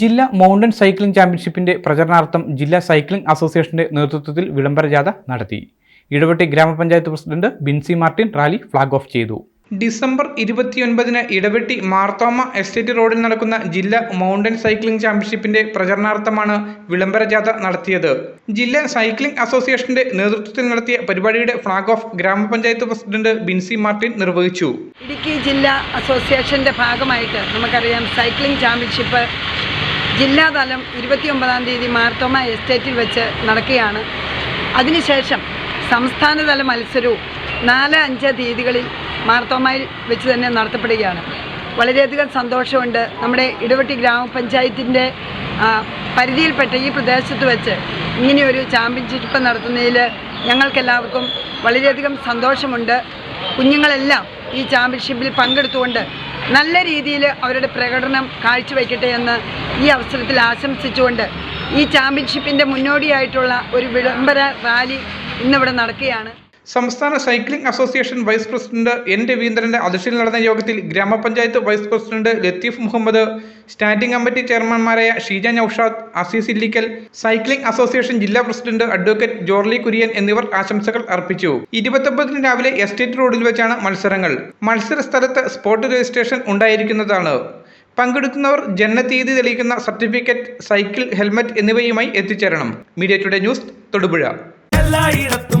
ജില്ലാ mountain cycling ചാമ്പ്യൻഷിപ്പിന്റെ പ്രചരണാർത്ഥം ജില്ലാ സൈക്ലിംഗ് അസോസിയേഷന്റെ നേതൃത്വത്തിൽ വിളംബര ജാഥ നടത്തി. ഇടവെട്ടി ഗ്രാമപഞ്ചായത്ത് president Binsy Martin rally flag off ചെയ്തു. ഡിസംബർ ഇരുപത്തിയൊൻപതിന് ഇടവെട്ടി മാർത്തോമ എസ്റ്റേറ്റ് റോഡിൽ നടക്കുന്ന ജില്ലാ മൗണ്ടൻ സൈക്ലിംഗ് ചാമ്പ്യൻഷിപ്പിന്റെ പ്രചരണാർത്ഥമാണ് വിളംബര ജാഥ നടത്തിയത്. ജില്ലാ സൈക്ലിംഗ് അസോസിയേഷന്റെ നേതൃത്വത്തിൽ നടത്തിയ പരിപാടിയുടെ ഫ്ളാഗ് ഓഫ് ഗ്രാമപഞ്ചായത്ത് പ്രസിഡന്റ് ബിൻസി മാർട്ടിൻ നിർവഹിച്ചു. ഇടുക്കി ജില്ലാ അസോസിയേഷന്റെ ഭാഗമായിട്ട് നമുക്കറിയാം സൈക്ലിംഗ് ചാമ്പ്യൻഷിപ്പ് ജില്ലാതലം ഇരുപത്തിയൊമ്പതാം തീയതി മാർത്തോമ എസ്റ്റേറ്റിൽ വെച്ച് നടക്കുകയാണ്. അതിനുശേഷം സംസ്ഥാനതല മത്സരവും നാല് അഞ്ച് തീയതികളിൽ മാർത്തോമയിൽ വെച്ച് തന്നെ നടത്തപ്പെടുകയാണ്. വളരെയധികം സന്തോഷമുണ്ട്. നമ്മുടെ ഇടവെട്ടി ഗ്രാമപഞ്ചായത്തിന്റെ പരിധിയിൽപ്പെട്ട ഈ പ്രദേശത്ത് വെച്ച് ഇങ്ങനെയൊരു ചാമ്പ്യൻഷിപ്പ് നടത്തുന്നതിൽ ഞങ്ങൾക്കെല്ലാവർക്കും വളരെയധികം സന്തോഷമുണ്ട്. കുഞ്ഞുങ്ങളെല്ലാം ഈ ചാമ്പ്യൻഷിപ്പിൽ പങ്കെടുത്തുകൊണ്ട് നല്ല രീതിയിൽ അവരുടെ പ്രകടനം കാഴ്ചവെക്കട്ടെ എന്ന് ഈ അവസരത്തിൽ ആശംസിച്ചുകൊണ്ട് ഈ ചാമ്പ്യൻഷിപ്പിന്റെ മുന്നോടിയായിട്ടുള്ള ഒരു വിളംബര റാലി ഇന്നിവിടെ നടക്കുകയാണ്. സംസ്ഥാന cycling association vice president N രവീന്ദ്രന്റെ അധ്യക്ഷതയിൽ നടന്ന യോഗത്തിൽ ഗ്രാമപഞ്ചായത്ത് vice president Latheef Muhammad standing committee ചെയർമാൻമാരായ Sheeja Naushad Azeez Illickal cycling association ജില്ലാ പ്രസിഡന്റ് അഡ്വക്കേറ്റ് ജോർലി കുര്യൻ എന്നിവർ ആശംസകൾ അർപ്പിച്ചു. ഇരുപത്തൊമ്പതിന് രാവിലെ എസ്റ്റേറ്റ് റോഡിൽ വെച്ചാണ് മത്സരങ്ങൾ. മത്സര സ്ഥലത്ത് സ്പോട്ട് രജിസ്ട്രേഷൻ ഉണ്ടായിരിക്കുന്നതാണ്. പങ്കെടുക്കുന്നവർ ജനനതീയതി തെളിയിക്കുന്ന സർട്ടിഫിക്കറ്റ് സൈക്കിൾ ഹെൽമറ്റ് എന്നിവയുമായി എത്തിച്ചേരണം. Media today news Thodupuzha. എല്ലായിടത്തും